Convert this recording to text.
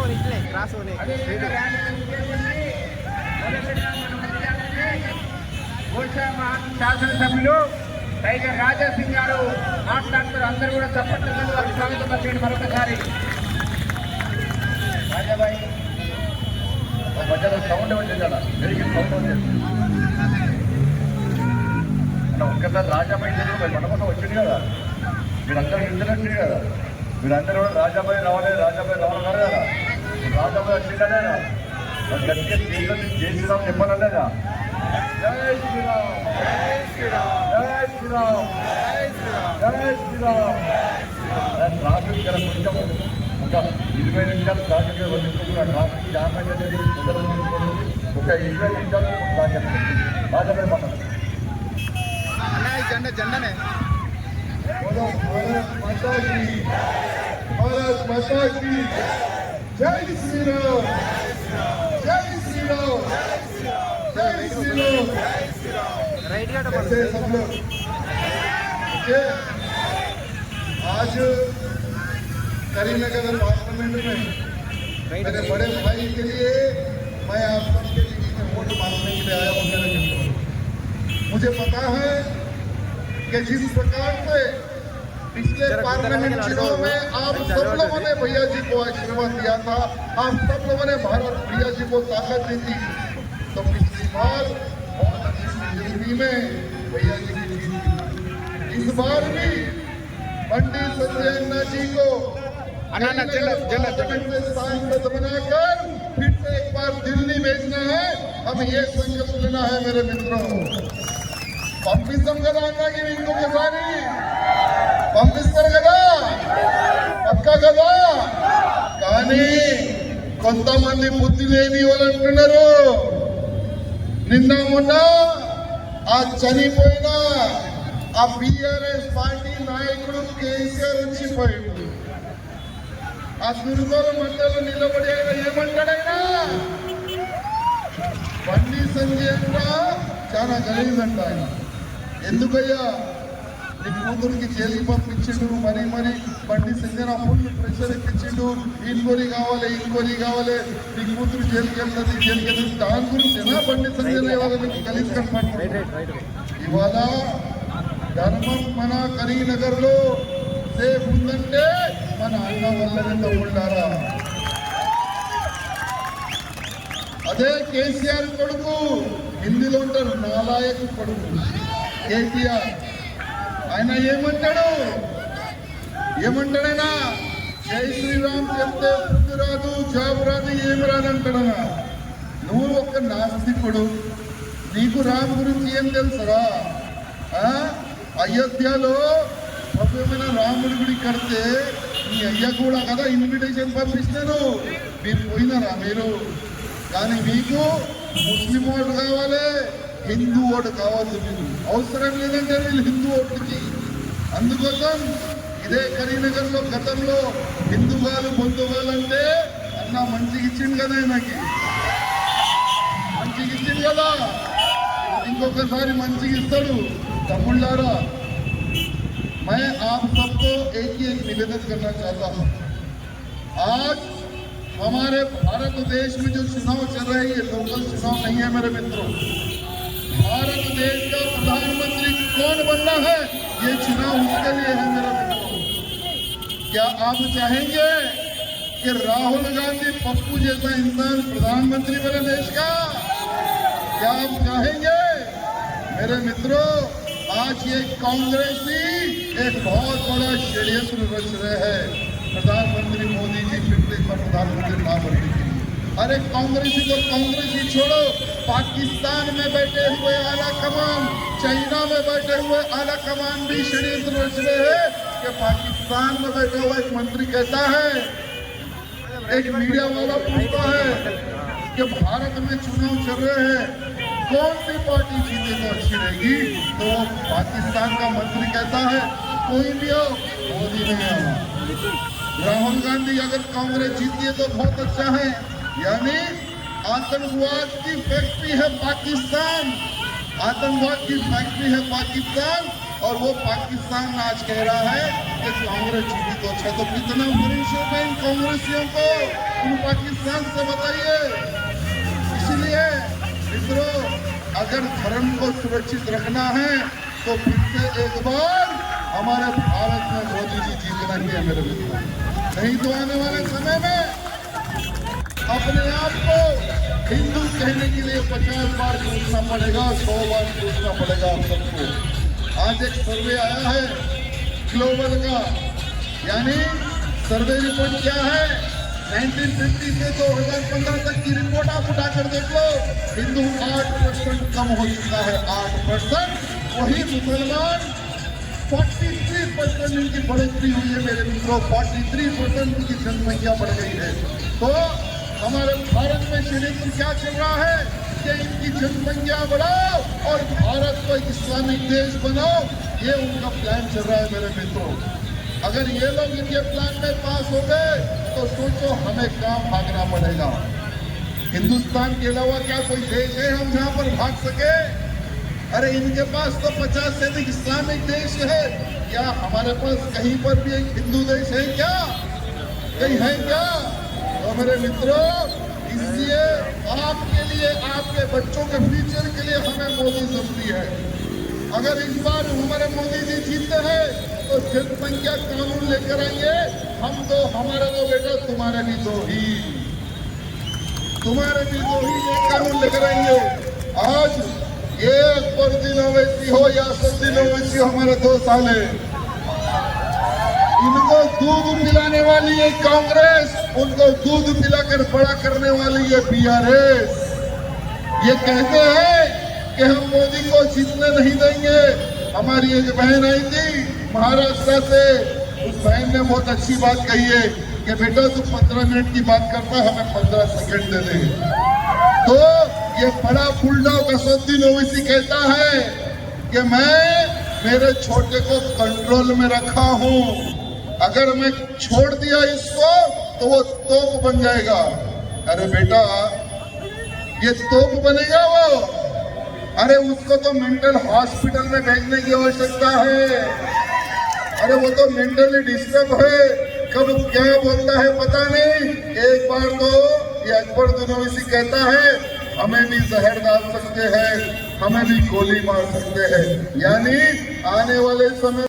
Straight का होने के लिए क्रॉस होने అదేవిధంగా ర్యాలీ ఉద్దేశించి మొదటగా మన మధ్యాహ్నానికి గోషా మహా- శాసనసభ్యులు టైగర్ రాజా సింగ్ గారు మాట్లాడుతారు అందరూ కూడా చప్పట్లు వారికి స్వాగతం పలికండి మరొకసారి రాజాబాయి మధ్యలో సౌండ్ వచ్చింది కదా వెరీ సౌండ్ వచ్చింది అంటే ఒక్కసారి రాజాబాయి తెలుగు మన కోసం వచ్చింది కదా మీరందరూ ఇంటర్ వచ్చింది కదా మీరందరూ కూడా రాజాబాయి రావాలి రాజాబాయి రావాలి కదా రాజమ్మ వచ్చిందనేగా గట్టిగా చేయాలని చేసినాం చెప్పాలనేగా శ్రీరామ్ జై శ్రీరామ్ జై శ్రీరామ్ జై శ్రీరామ్ ట్రాఫిక్ ఇక్కడ కొంచెం ఒక ఇరవై నిమిషాలు ట్రాఫిక్ వర్తించుకున్న ట్రాఫిక్ జామ్ అనేది ఒక ఇరవై నిమిషాలు ట్రాఫిక్ రాజమే పట్టదు జెండా జెండానే మతాజీ మతాజీ माता की भारत माता की जय श्री राम जय श्री राम जय श्री राम రైట్ గా कैसे सब लोग देखिए, आज करीमनगर पार्लियामेंट में मेरे बड़े भाई के लिए मैं आप सबके लिए वोट मांगने के लिए आया हूँ मेरे मित्रों मुझे पता है कि जिस प्रकार से पिछले पार्लियामेंट चुनाव में आप सब लोगों ने भैया जी को आशीर्वाद दिया था। आप सब लोगों ने भारत भैया जी को ताकत दी थी। तो पिछली बार यूपी में भैया जी की जीत। इस बार भी पंडित संजय जी को बनाकर फिर से एक बार दिल्ली भेजना है। हमें ये संकल्प लेना है मेरे मित्रों। पंपिसम का की हिंदू के सारी పంపిస్తారు కదా. పక్కా కదా. కానీ కొంతమంది బుద్ధి లేని వాళ్ళు అంటున్నారు. నిన్న మొన్న ఆ చనిపోయిన ఆ బిఆర్ఎస్ పార్టీ నాయకుడు కేసీఆర్ వచ్చిపోయాడు. ఆ దుర్గోల మధ్యలో నిలబడి ఆయన ఏమంటాడైనా బండి సంజయ్ అన్న చాలా గలీజంట ఆయన. ఎందుకయ్యా? నీ కూతురికి జైలుకి పంపించిండు మరి మరి బండి సంజయ్ నా ఫుల్ ప్రెషర్ ఎక్కించిండు. ఇంకోరి కావాలి ఇంకోరి కావాలి. నీ కూతురు జైలుకి వెళ్తుంది జైలుకి వెళ్తుంది. దాని గురించి బండి సంజయ్ వాళ్ళకి కలిసి కనపడుతుంది ఇవాళ ధర్మం మన కరీంనగర్లో సేఫ్ ఉందంటే మన అన్న వల్లనే తమ్ముళ్ళారా అదే కేసీఆర్ కొడుకు హిందీలో ఉంటారు నాలాయకు కొడుకు కేసీఆర్ ఆయన ఏమంటాడు? ఏమంటాడైనా? జై శ్రీరామ్ చెప్తే బుద్ధి రాదు జాబు రాదు ఏమి రాదు అంటాడనా నువ్వు ఒక నాస్తికుడు. నీకు రామ్ గురించి ఏం తెలుసరా? అయోధ్యలో భవ్యమైన రాముడి గుడి కడితే మీ అయ్య కూడా కదా ఇన్విటేషన్ పంపిస్తాను మీరు పోయినారా మీరు? కానీ మీకు ముస్లిం వాళ్ళు కావాలి. హిందూ ఓటు కావాలి మీరు అవసరం లేదంటే వీళ్ళు హిందూ ఓట్లకి అందుకోసం ఇదే కరీంనగర్ లో గతంలో హిందువాలు బొందువాలు అంటే అన్న మంచిగా ఇచ్చిండు కదా ఆయనకి మంచిగా ఇచ్చిండు కదా ఇంకొకసారి మంచిగా ఇస్తాడు తమ్ముళ్ళారా मैं आप सबको एक ही एक निवेदन करना चाहता हूँ आज हमारे भारत देश में जो चुनाव चल रहे हैं ये लोकल चुनाव नहीं है मेरे मित्रों भारत देश का प्रधानमंत्री कौन बनना है? ये चुनाव उसके लिए है मेरा मित्रों क्या आप चाहेंगे कि राहुल गांधी पप्पू जैसा इंसान प्रधानमंत्री बने देश का? क्या आप चाहेंगे? मेरे मित्रों, आज ये कांग्रेस ही एक बहुत बड़ा षड्यंत्र रच रहे हैं। प्रधानमंत्री मोदी जी फिर प्रधानमंत्री ना बनने के अरे कांग्रेस कांग्रेसी तो कांग्रेसी छोड़ो। पाकिस्तान में बैठे हुए आला कमान, चाइना में बैठे हुए आला कमान भी षड्यंत्र रच रहे हैं कि पाकिस्तान में बैठा हुआ एक मंत्री कहता है? एक मीडिया वाला पूछता है कि भारत में चुनाव चल रहे हैं, कौन सी पार्टी जीते तो अच्छी रहेगी? तो पाकिस्तान का मंत्री कहता है, कोई भी हो, मोदी नहीं आना राहुल गांधी अगर कांग्रेस जीती है तो बहुत अच्छा है। यानी आतंकवाद की फैक्ट्री है पाकिस्तान। आतंकवाद की फैक्ट्री है पाकिस्तान और वो पाकिस्तान आज कह रहा है कि कांग्रेस जीती तो अच्छा तो कितना मरीजों में इन कांग्रेसियों को? उन पाकिस्तान से बताइए। इसलिए मित्रों, अगर धर्म को सुरक्षित रखना है तो फिर से एक बार हमारे भारत में मोदी जी जीतना ही है मेरे मित्रों। नहीं तो आने वाले समय में अपने आप को हिंदू कहने के लिए पचास बार पूछना पड़ेगा, सौ बार पूछना पड़ेगा आप सबको। आज एक सर्वे आया है ग्लोबल का। यानी सर्वे रिपोर्ट क्या है? 1950 से 2015 तक की रिपोर्ट आप उठाकर देख लो। हिंदू 8 परसेंट कम हो चुका है 8 परसेंट। वही मुसलमान 43 परसेंट इनकी बढ़ोतरी हुई है मेरे मित्रों। 43 परसेंट इनकी जनसंख्या बढ़ गई है। तो हमारे भारत में षड्यंत्र क्या चल रहा है? कि इनकी जनसंख्या बढ़ाओ और भारत को एक इस्लामिक देश बनाओ। ये उनका प्लान चल रहा है मेरे मित्रों। अगर ये लोग इनके प्लान में पास हो गए तो सोचो हमें कहाँ भागना पड़ेगा। हिंदुस्तान के अलावा क्या कोई देश है हम जहाँ पर भाग सके? अरे, इनके पास तो पचास से अधिक इस्लामिक देश है। क्या हमारे पास कहीं पर भी एक हिंदू देश है क्या? कहीं है क्या? तो मेरे मित्रों, इसलिए आपके लिए, आपके बच्चों के फ्यूचर के लिए हमें मोदी ज़रूरी है। अगर इस बार हमारे मोदी जी जीतते हैं तो जनसंख्या कानून लेकर आएँगे हम तो हमारे तो बेटा, तुम्हारे भी दो ही। तुम्हारे भी दो ही ये कानून लेकर आएँगे आज ये अकबर दिन ओवैसी हो, या असदुद्दीन ओवैसी हो हमारे दो साल है इनको दूध पिलाने वाली है कांग्रेस, उनको दूध पिलाकर बड़ा करने वाली है बीआरएस ये कहते हैं कि हम मोदी को जीतने नहीं देंगे। हमारी एक बहन आई थी महाराष्ट्र से। उस बहन ने बहुत अच्छी बात कही है कि बेटा तू पंद्रह मिनट की बात करता, हमें पंद्रह सेकंड दे दे। तो ये बड़ा फुलडा कसुद्दीन ओवैसी कहता है कि मैं मेरे छोटे को कंट्रोल में रखा हूँ। अगर मैं छोड़ दिया इसको तो वो तोप बन जाएगा। अरे बेटा, ये तोप बनेगा वो। अरे उसको तो मेंटल हॉस्पिटल में भेजने की आवश्यकता है। अरे वो तो मेंटली डिस्टर्ब है। कब क्या बोलता है पता नहीं। एक बार तो ये अकबर दुनोसी कहता है, हमें भी जहर डाल सकते हैं, हमें भी गोली मार सकते हैं। यानी आने वाले समय